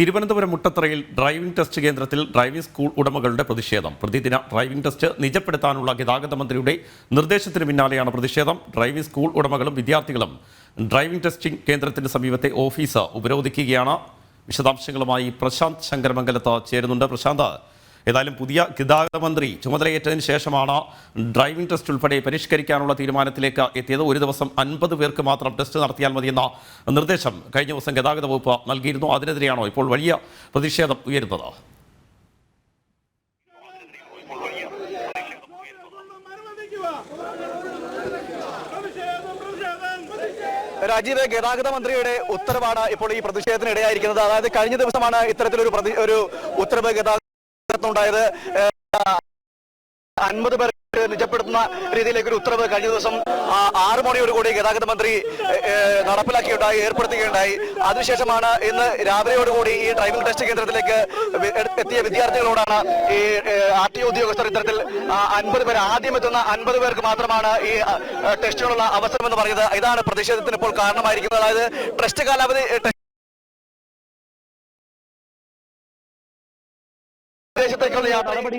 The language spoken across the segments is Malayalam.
തിരുവനന്തപുരം മുട്ടത്തറയിൽ ഡ്രൈവിംഗ് ടെസ്റ്റ് കേന്ദ്രത്തിൽ ഡ്രൈവിംഗ് സ്കൂൾ ഉടമകളുടെ പ്രതിഷേധം. പ്രതിദിന ഡ്രൈവിംഗ് ടെസ്റ്റ് നിജപ്പെടുത്താനുള്ള ഗതാഗത മന്ത്രിയുടെ നിർദ്ദേശത്തിന് പിന്നാലെയാണ് പ്രതിഷേധം. ഡ്രൈവിംഗ് സ്കൂൾ ഉടമകളും വിദ്യാർത്ഥികളും ഡ്രൈവിംഗ് ടെസ്റ്റിംഗ് കേന്ദ്രത്തിന് സമീപത്തെ ഓഫീസ് ഉപരോധിക്കുകയാണ്. വിശദാംശങ്ങളുമായി പ്രശാന്ത് ശങ്കരമംഗലത്ത് ചേരുന്നുണ്ട്. പ്രശാന്ത് ഏതായാലും പുതിയ ഗതാഗത മന്ത്രി ചുമതലയേറ്റതിന് ശേഷമാണ് ഡ്രൈവിംഗ് ടെസ്റ്റ് ഉൾപ്പെടെ പരിഷ്കരിക്കാനുള്ള തീരുമാനത്തിലേക്ക് എത്തിയത്. ഒരു ദിവസം അൻപത് പേർക്ക് മാത്രം ടെസ്റ്റ് നടത്തിയാൽ മതിയെന്ന നിർദ്ദേശം കഴിഞ്ഞ ദിവസം ഗതാഗത വകുപ്പ് നൽകിയിരുന്നു. അതിനെതിരെയാണോ ഇപ്പോൾ വലിയ പ്രതിഷേധം ഉയരുന്നത്? രാജീവ് ഗതാഗത മന്ത്രിയുടെ ഉത്തരവാണ് ഇപ്പോൾ ഈ പ്രതിഷേധത്തിന് ഇടയായിരിക്കുന്നത് അതായത് കഴിഞ്ഞ ദിവസമാണ് ഇത്തരത്തിലൊരു ഒരു ഉത്തരവ് ഗതാഗതത്തിനുണ്ടായത് അൻപത് പേർ നിജപ്പെടുത്തുന്ന രീതിയിലേക്ക് ഒരു ഉത്തരവ് കഴിഞ്ഞ ദിവസം ആറു മണിയോടുകൂടി ഗതാഗത മന്ത്രി നടപ്പിലാക്കിയുണ്ടായി ഏർപ്പെടുത്തുകയുണ്ടായി. അതിനുശേഷമാണ് ഇന്ന് രാവിലെയോടുകൂടി ഈ ഡ്രൈവിംഗ് ടെസ്റ്റ് കേന്ദ്രത്തിലേക്ക് എത്തിയ വിദ്യാർത്ഥികളോടാണ് ഈ ആർ ടി ഉദ്യോഗസ്ഥർ ഇത്തരത്തിൽ അൻപത് പേർ ആദ്യം എത്തുന്ന അൻപത് പേർക്ക് മാത്രമാണ് ഈ ടെസ്റ്റിനുള്ള അവസരം എന്ന് പറയുന്നത് ഇതാണ് പ്രതിഷേധത്തിന് ഇപ്പോൾ കാരണമായിരിക്കുന്നത്. അതായത് ടെസ്റ്റ് കാലാവധി പ്രദേശത്തേക്കുള്ള യാത്ര. നടപടി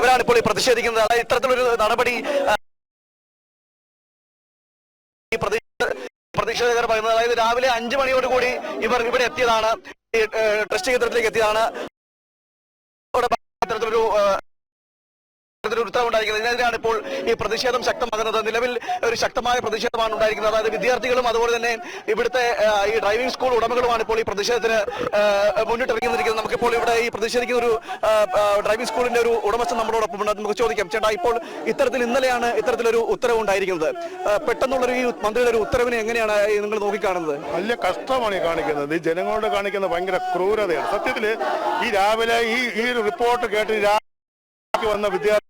ഇവരാണ് ഇപ്പോൾ പ്രതിഷേധിക്കുന്നത്. അതായത് ഇത്തരത്തിലൊരു നടപടി പ്രതിഷേധകർ പറയുന്നത്. അതായത് രാവിലെ അഞ്ചു മണിയോട് കൂടി ഇവർ ഇവിടെ എത്തിയതാണ്. ട്രസ്റ്റ് കേന്ദ്രത്തിലേക്ക് എത്തിയതാണ്. ഇത്തരത്തിലൊരു ഇത്തരത്തിലൊരു ഉത്തരവുണ്ടായിരിക്കുന്നത് ഇപ്പോൾ ഈ പ്രതിഷേധം ശക്തമാകുന്നത്. നിലവിൽ ഒരു ശക്തമായ പ്രതിഷേധമാണ് ഉണ്ടായിരിക്കുന്നത്. അതായത് വിദ്യാർത്ഥികളും അതുപോലെ തന്നെ ഇവിടുത്തെ ഈ ഡ്രൈവിംഗ് സ്കൂൾ ഉടമകളുമാണ് ഇപ്പോൾ ഈ പ്രതിഷേധത്തിന് മുന്നിട്ടിറങ്ങിയിരിക്കുന്നത് നമുക്കിപ്പോൾ ഇവിടെ ഈ പ്രതിഷേധിക്കുന്ന ഒരു ഡ്രൈവിംഗ് സ്കൂളിന്റെ ഒരു ഉടമസ്ഥൻ നമ്മളോടൊപ്പം ഉണ്ട്. നമുക്ക് ചോദിക്കാം. ചേട്ടാ ഇപ്പോൾ ഇത്തരത്തിൽ ഇന്നലെയാണ് ഇത്തരത്തിലൊരു ഉത്തരവ് ഉണ്ടായിരിക്കുന്നത് പെട്ടെന്നുള്ളൊരു ഈ മന്ത്രിയുടെ ഒരു ഉത്തരവിനെ എങ്ങനെയാണ് നിങ്ങൾ നോക്കിക്കാണുന്നത്? വലിയ കഷ്ടമാണ് ഈ കാണിക്കുന്നത്. ഈ ജനങ്ങളോട് കാണിക്കുന്ന ഭയങ്കര ക്രൂരതയാണ്. സത്യത്തിൽ ഈ രാവിലെ ഈ ഈ റിപ്പോർട്ട് കേട്ട് വന്ന വിദ്യാർത്ഥി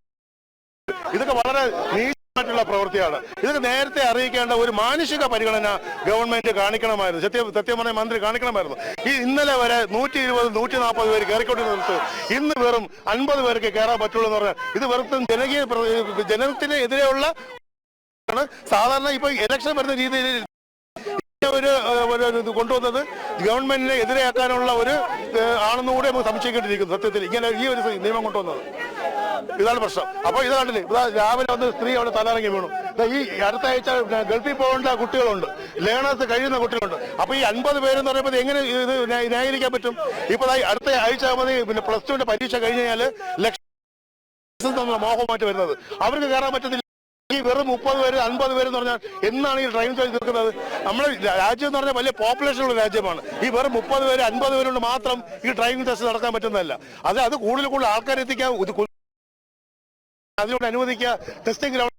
ഇതൊക്കെ വളരെ നീചമായിട്ടുള്ള പ്രവൃത്തിയാണ്. ഇതൊക്കെ നേരത്തെ അറിയിക്കേണ്ട ഒരു മാനുഷിക പരിഗണന ഗവൺമെന്റ് കാണിക്കണമായിരുന്നു. സത്യം സത്യം മന്ത്രി കാണിക്കണമായിരുന്നു. ഈ ഇന്നലെ വരെ നൂറ്റി ഇരുപത് നൂറ്റി നാൽപ്പത് പേര് കയറിക്കൊണ്ടിരുന്നിടത്ത് ഇന്ന് വെറും അൻപത് പേർക്ക് കയറാൻ പറ്റുള്ളൂ എന്ന് പറഞ്ഞാൽ ഇത് വെറും ജനകീയ ജനത്തിന് എതിരെയുള്ള സാധാരണ ഇപ്പൊ ഇലക്ഷൻ വരുന്ന രീതിയിൽ ഒരു ഒരു കൊണ്ടുവന്നത് ഗവൺമെന്റിനെ എതിരെയാക്കാനുള്ള ഒരു ആണെന്നുകൂടെ നമുക്ക് സംശയിക്കേണ്ടിയിരിക്കുന്നു. സത്യത്തിൽ ഇങ്ങനെ ഈ ഒരു നിയമം കൊണ്ടുവന്നത്. ഇതാണ് പ്രശ്നം. അപ്പൊ ഇത് കണ്ടില്ലേ? ഇതാ രാവിലെ വന്ന് സ്ത്രീ അവിടെ തലറങ്ങി വീണു. ഈ അടുത്ത ആഴ്ച ഗൾഫിൽ പോകേണ്ട കുട്ടികളുണ്ട്. ലേണേഴ്സ് കഴിയുന്ന കുട്ടികളുണ്ട്. അപ്പൊ ഈ അൻപത് പേരെന്ന് പറയുമ്പോൾ എങ്ങനെ ഇത് ന്യായ- ന്യായീകരിക്കാൻ പറ്റും? ഇപ്പൊ അടുത്ത ആഴ്ച മതി പിന്നെ പ്ലസ് ടുവിന്റെ പരീക്ഷ കഴിഞ്ഞ് കഴിഞ്ഞാൽ ലക്ഷം മോഹമായിട്ട് വരുന്നത്. അവർക്ക് കയറാൻ പറ്റത്തില്ല. ഈ വെറും മുപ്പത് പേര് അൻപത് പേര് എന്ന് പറഞ്ഞാൽ എന്നാണ് ഈ ട്രെയിൻ ടെസ്റ്റ് തീർക്കുന്നത്? നമ്മുടെ രാജ്യം എന്ന് പറഞ്ഞാൽ വലിയ പോപ്പുലേഷൻ ഉള്ള രാജ്യമാണ്. ഈ വെറും മുപ്പത് പേര് അൻപത് പേരുണ്ട് മാത്രം ഈ ഡ്രൈവിംഗ് ടെസ്റ്റ് നടക്കാൻ പറ്റുന്നതല്ല. അത് അത് കൂടുതൽ കൂടുതൽ ആൾക്കാരെ എത്തിക്കാൻ ഇത് കു- അതിനോട് അനുവദിക്കുക ടെസ്റ്റിംഗ് ഗ്രൗണ്ട്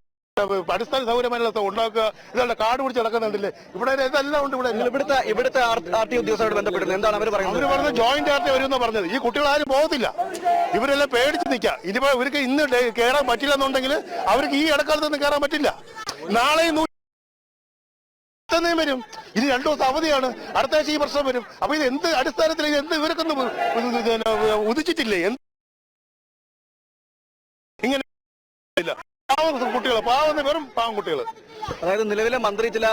അടിസ്ഥാന സൗകര്യമായിട്ടുള്ള ഉണ്ടാക്കുക ഇതുള്ള കാട് പിടിച്ച് നടക്കുന്നുണ്ടല്ലേ ഇവിടെ ഇതെല്ലാം ഉണ്ട് ഇവിടെ ഇവിടുത്തെ ഇവിടുത്തെ ആർ ടി ഉദ്യോഗസ്ഥരോട് ബന്ധപ്പെട്ടത് എന്താണ് അവർ പറയുന്നത് അവർ പറഞ്ഞത് ജോയിന്റ് ആർ ടി വരുമെന്ന് പറഞ്ഞത് ഈ കുട്ടികൾ ആരും പോകത്തില്ല ഇവരെല്ലാം പേടിച്ച് നിൽക്കുക ഇനിയിപ്പോ ഇവർക്ക് ഇന്ന് കയറാൻ പറ്റില്ല എന്നുണ്ടെങ്കിൽ അവർക്ക് ഈ ഇടക്കാലത്തൊന്നും കയറാൻ പറ്റില്ല നാളെയും തന്നെ വരും ഇനി രണ്ടു ദിവസം അവധിയാണ് അടുത്ത ആഴ്ച ഈ പ്രശ്നം വരും അപ്പൊ ഇത് എന്ത് അടിസ്ഥാനത്തിൽ ഇത് എന്ത് ഇവർക്കൊന്നും ഉദിച്ചിട്ടില്ലേ എന്ത് ഇങ്ങനെ ഇല്ല പാവം കുട്ടികൾ പാവം വെറും പാവം കുട്ടികൾ അതായത് നിലവിലെ മന്ത്രി ചില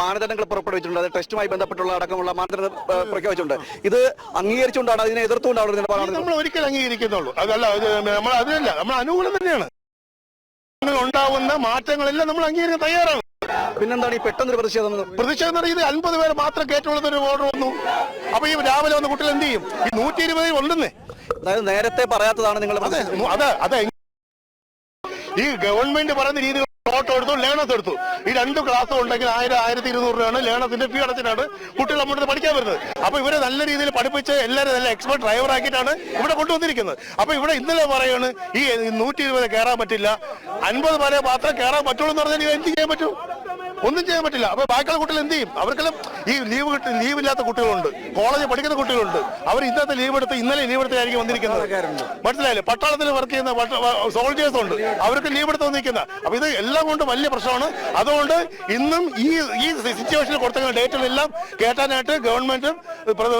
മാനദണ്ഡങ്ങൾ പുറപ്പെടുവിച്ചിട്ടുണ്ട്. അത് ടെസ്റ്റുമായി ബന്ധപ്പെട്ടുള്ള അടക്കമുള്ള മാനദണ്ഡം പ്രഖ്യാപിച്ചിട്ടുണ്ട്. ഇത് അംഗീകരിച്ചുകൊണ്ടാണ് അതിനെ എതിർത്തുകൊണ്ടാണ് നമ്മൾ ഒരിക്കലും അംഗീകരിക്കുന്നുള്ളൂ. അതല്ല നമ്മൾ അതിനല്ല നമ്മൾ അനുകൂലം തന്നെയാണ്. ഉണ്ടാവുന്ന മാറ്റങ്ങളെല്ലാം നമ്മൾ അംഗീകരിക്കാൻ തയ്യാറാണ്. പിന്നെന്താണ് ഈ പെട്ടെന്നൊരു പ്രതിഷേധം പ്രതിഷേധം എന്ന് പറയുന്നത് അൻപത് പേര് മാത്രം ഒരു ഓർഡർ വന്നു. അപ്പൊ ഈ രാവിലെ വന്ന കുട്ടികൾ എന്ത് ചെയ്യും? ഈ നൂറ്റി ഇരുപത് ഉണ്ടെന്നേ. അതായത് നേരത്തെ പറയാത്തതാണ് നിങ്ങൾ അതെ അതെ അതെ. ഈ ഗവൺമെന്റ് പറയുന്ന രീതിയിൽ ഓട്ടോ എടുത്തു ലേണസ് എടുത്തു. ഈ രണ്ട് ക്ലാസ് ഉണ്ടെങ്കിൽ ആയിരം ആയിരത്തി ഇരുന്നൂറ് രൂപയാണ് ലേണസിന്റെ ഫീ അടച്ചിട്ടാണ് കുട്ടികൾ നമ്മുടെ പഠിക്കാൻ വരുന്നത്. അപ്പൊ ഇവരെ നല്ല രീതിയിൽ പഠിപ്പിച്ച് എല്ലാവരും നല്ല എക്സ്പെർട്ട് ഡ്രൈവർ ആക്കിയിട്ടാണ് ഇവിടെ കൊണ്ടുവന്നിരിക്കുന്നത്. അപ്പൊ ഇവിടെ ഇന്നലെ പറയാണ് ഈ നൂറ്റി ഇരുപത് കയറാൻ പറ്റില്ല. അൻപത് പേരെ മാത്രം കയറാൻ പറ്റുള്ളൂ എന്ന് പറഞ്ഞാൽ എന്ത് ചെയ്യാൻ പറ്റും? ഒന്നും ചെയ്യാൻ പറ്റില്ല. അപ്പൊ ബാക്കിയുള്ള കുട്ടികൾ എന്ത് ചെയ്യും? അവർക്കെല്ലാം ഈ ലീവ് കിട്ടി ലീവ് ഇല്ലാത്ത കുട്ടികളുണ്ട്. കോളേജിൽ പഠിക്കുന്ന കുട്ടികളുണ്ട്. അവർ ഇന്നത്തെ ലീവ് എടുത്ത് ഇന്നലെ ലീവ് എടുത്തായിരിക്കും വന്നിരിക്കുന്നത്. മനസ്സിലായില്ലേ? പട്ടാളത്തിൽ വർക്ക് ചെയ്യുന്ന സോൾജേഴ്സ് ഉണ്ട്. അവർക്ക് ലീവ് എടുത്ത് വന്നിരിക്കുന്ന. അപ്പൊ ഇത് എല്ലാം കൊണ്ട് വലിയ പ്രശ്നമാണ്. അതുകൊണ്ട് ഇന്നും ഈ ഈ സിറ്റുവേഷനിൽ കൊടുത്ത ഡേറ്റുകളെല്ലാം കേട്ടാനായിട്ട് ഗവൺമെന്റും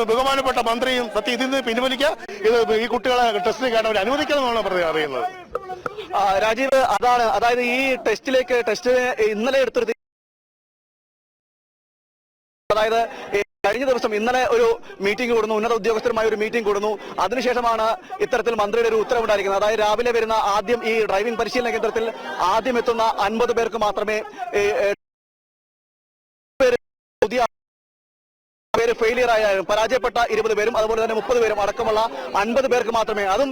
ബഹുമാനപ്പെട്ട മന്ത്രിയും സത്യം ഇതിൽ നിന്ന് പിൻവലിക്കുക. ഇത് ഈ കുട്ടികളെ ടെസ്റ്റിൽ കേട്ടവർ അനുവദിക്കണം എന്നാണ് അറിയുന്നത്. ആ, രാജീവ് അതാണ്. അതായത് ഈ ടെസ്റ്റിലേക്ക് ടെസ്റ്റ് ഇന്നലെ എടുത്തൊരു അതായത് കഴിഞ്ഞ ദിവസം ഇന്നലെ ഒരു മീറ്റിംഗ് കൂടുന്നു ഉന്നത ഉദ്യോഗസ്ഥരുമായി ഒരു മീറ്റിംഗ് കൂടുന്നു. അതിനുശേഷമാണ് ഇത്തരത്തിൽ മന്ത്രിയുടെ ഒരു ഉത്തരവുണ്ടായിരിക്കുന്നത്. അതായത് രാവിലെ വരുന്ന ആദ്യം ഈ ഡ്രൈവിംഗ് പരിശീലന കേന്ദ്രത്തിൽ ആദ്യം എത്തുന്ന അൻപത് പേർക്ക് മാത്രമേ പുതിയ പേര് ഫെയിലിയർ ആയാലും പരാജയപ്പെട്ട ഇരുപത് പേരും അതുപോലെ തന്നെ മുപ്പത് പേരും അടക്കമുള്ള അൻപത് പേർക്ക് മാത്രമേ അതും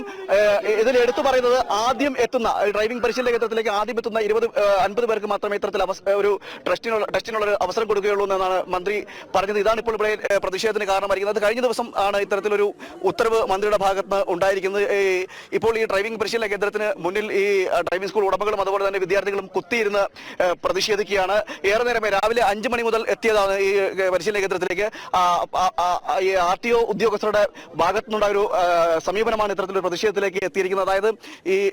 ഇതിൽ എടുത്തു പറയുന്നത് ആദ്യം എത്തുന്ന ഡ്രൈവിംഗ് പരിശീലന കേന്ദ്രത്തിലേക്ക് ആദ്യം എത്തുന്ന ഇരുപത് അൻപത് പേർക്ക് മാത്രമേ ഇത്തരത്തിൽ ഒരു ട്രസ്റ്റിനുള്ള ടെസ്റ്റിനുള്ള ഒരു അവസരം കൊടുക്കുകയുള്ളൂ എന്നാണ് മന്ത്രി പറഞ്ഞത്. ഇതാണ് ഇപ്പോൾ ഇവിടെ പ്രതിഷേധത്തിന് കാരണമായിരിക്കുന്നത്. കഴിഞ്ഞ ദിവസം ആണ് ഇത്തരത്തിലൊരു ഉത്തരവ് മന്ത്രിയുടെ ഭാഗത്ത് ഉണ്ടായിരിക്കുന്നത്. ഇപ്പോൾ ഈ ഡ്രൈവിംഗ് പരിശീലന കേന്ദ്രത്തിന് മുന്നിൽ ഈ ഡ്രൈവിംഗ് സ്കൂൾ ഉടമകളും അതുപോലെ തന്നെ വിദ്യാർത്ഥികളും കുത്തിയിരുന്ന് പ്രതിഷേധിക്കുകയാണ്. ഏറെ നേരമേ രാവിലെ അഞ്ചു മണി മുതൽ എത്തിയതാണ് ഈ പരിശീലന കേന്ദ്രത്തിലേക്ക് ഈ ആർ ടി ഒ ഉദ്യോഗസ്ഥരുടെ ഭാഗത്തുനിന്നുള്ള ഒരു സമീപനമാണ് ഇത്തരത്തിലൊരു പ്രതിഷേധത്തിലേക്ക് എത്തിയിരിക്കുന്നത്. അതായത് ഈ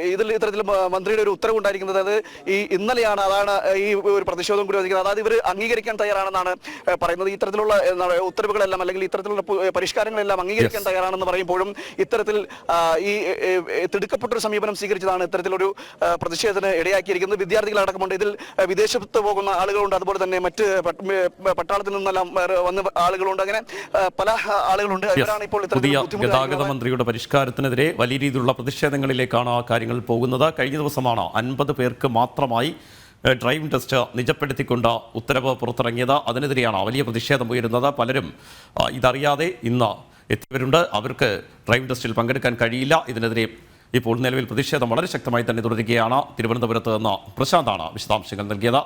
ഇതിൽ ഇത്തരത്തിൽ മന്ത്രിയുടെ ഒരു ഉത്തരവുണ്ടായിരിക്കുന്നത്. അതായത് ഈ ഇന്നലെയാണ് അതാണ് ഈ ഒരു പ്രതിഷേധം കൂടി വന്നിരിക്കുന്നത്. അതായത് ഇവർ അംഗീകരിക്കാൻ തയ്യാറാണെന്നാണ് പറയുന്നത്. ഇത്തരത്തിലുള്ള ഉത്തരവുകളെല്ലാം അല്ലെങ്കിൽ ഇത്തരത്തിലുള്ള പരിഷ്കാരങ്ങളെല്ലാം അംഗീകരിക്കാൻ തയ്യാറാണെന്ന് പറയുമ്പോഴും ഇത്തരത്തിൽ ഈ തിടുക്കപ്പെട്ടൊരു സമീപനം സ്വീകരിച്ചതാണ് ഇത്തരത്തിലൊരു പ്രതിഷേധത്തിന് ഇടയാക്കിയിരിക്കുന്നത്. വിദ്യാർത്ഥികളടക്കമുണ്ട്. ഇതിൽ വിദേശത്ത് പോകുന്ന ആളുകളുണ്ട്. അതുപോലെ തന്നെ മറ്റ് പട്ട- പട്ടാളത്തിൽ നിന്നെല്ലാം വന്ന് ആളുകളുണ്ട്. അങ്ങനെ പല ആളുകളുണ്ട്. ഇവരാണ് ഇപ്പോൾ പുതിയ ഗതാഗത മന്ത്രിയുടെ പരിഷ്കാരത്തിനെതിരെ വലിയ രീതിയിലുള്ള പ്രതിഷേധങ്ങളിലേക്കാണ് ആ കാര്യങ്ങൾ പോകുന്നത്. കഴിഞ്ഞ ദിവസമാണ് അൻപത് പേർക്ക് മാത്രമായി ഡ്രൈവിംഗ് ടെസ്റ്റ് നിജപ്പെടുത്തിക്കൊണ്ട് ഉത്തരവ് പുറത്തിറങ്ങിയത്. അതിനെതിരെയാണ് വലിയ പ്രതിഷേധം ഉയരുന്നത്. പലരും ഇതറിയാതെ ഇന്ന് എത്തിയവരുണ്ട്. അവർക്ക് ഡ്രൈവിംഗ് ടെസ്റ്റിൽ പങ്കെടുക്കാൻ കഴിയില്ല. ഇതിനെതിരെ ഇപ്പോൾ നിലവിൽ പ്രതിഷേധം വളരെ ശക്തമായി തന്നെ തുടരുകയാണ്. തിരുവനന്തപുരത്ത് നിന്ന് പ്രശാന്താണ് വിശദാംശങ്ങൾ നൽകിയത്.